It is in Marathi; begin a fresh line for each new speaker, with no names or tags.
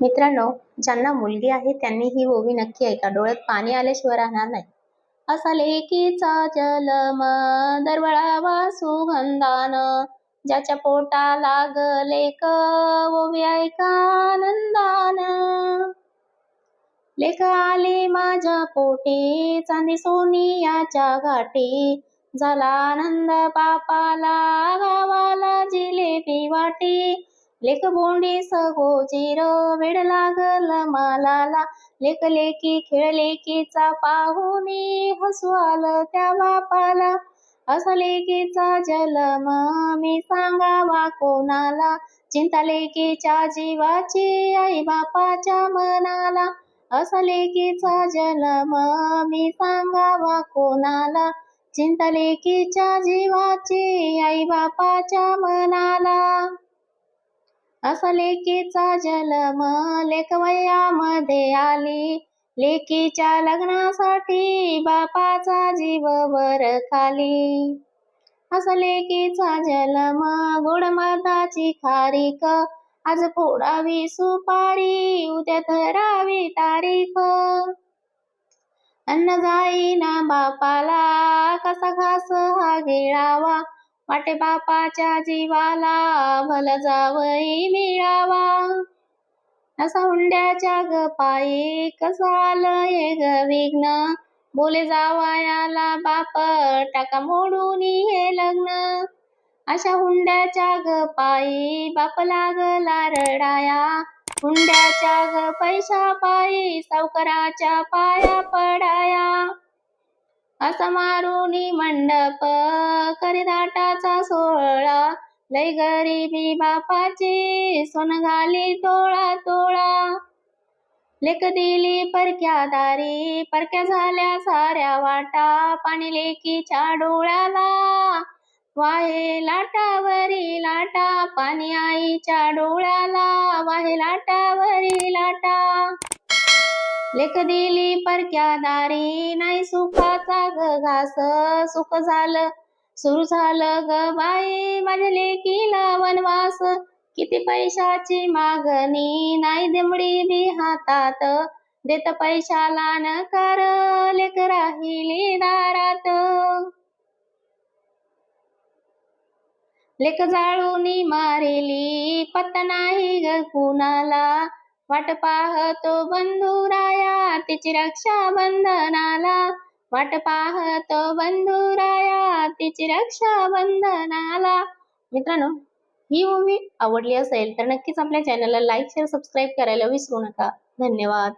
मित्रांनो ज्यांना मुलगी आहे त्यांनी ही ओवी नक्की ऐका. डोळ्यात पाणी आल्याशिवाय राहणार नाही. असा लेकीचा जलम दरवळावा सुगंधान ज्याच्या पोटा लागले क ओवी ऐका आनंदान लेख आले माझ्या पोटी चांदी सोनियाच्या घाटी झाला आनंद बापाला गावाला जिलेबी वाटी. लेख बोंडे सगोजीर वेड लागल मालाला. लेख लेखी खेळ लेखीचा पाहुणे हसू आलं त्या बापाला. असा लेखीचा जलम मी सांगावा कोणाला? चिंता लेखीच्या जीवाची आई बापाच्या मनाला. असा लेखीचा जन्म मी सांगावा कोणाला? चिंता लेखीच्या जीवाची आई बापाच्या मनाला. असा लेकीचा जन्म लेखवयामध्ये आली. लेकीच्या लग्नासाठी बापाचा जीव वर खाली. असा लेकीचा जन्म गुडमदाची मधाची खारीक. आज फोडावी सुपारी उद्या धरावी तारीख. अन्न जाईना बापाला कसा घास हा गिळावा. वाटे बापाच्या जीवाला भल जावई मिळावा. असा हुंड्याच्या ग पायी कसा हे ग विघ्न? बोले जावायाला बाप टाका मोडून हे लग्न. अशा हुंड्याच्या ग पायी बाप लागला रडाया. हुंड्याच्या ग पैशा पायी सावकाराच्या पाया पडाया. असा मंडप करीदाटाचा सोहळा. लय गरीबी बापाची सोन घाली तोळा तोळा लेक दिली परक्या दारी परक्या झाल्या साऱ्या वाटा. पाणी लेकीच्या डोळ्याला वाहे लाटावरी लाटा. पाणी आईच्या डोळ्याला वाहे लाटावरी लाटा. लेख दिली परक्या दारी? नाही सुखाचा ग घास. सुख झालं सुरू झालं ग बाई. माझ्या लेकीला वनवास. किती पैशाची मागणी? नाही दिमडी बी हातात. देत पैशाला नकार. लेक राहिली दारात. लेक जाळूनी मारिली. पत्ता नाही ग कुणाला. वाट पाहतो बंधुराया तिची रक्षा बंधनाला वाट पाहतो बंधुराया तिची रक्षा बंधनाला मित्रांनो ही मूवी आवडली असेल तर नक्कीच आपल्या चॅनलला लाईक शेअर सबस्क्राईब करायला विसरू नका. धन्यवाद.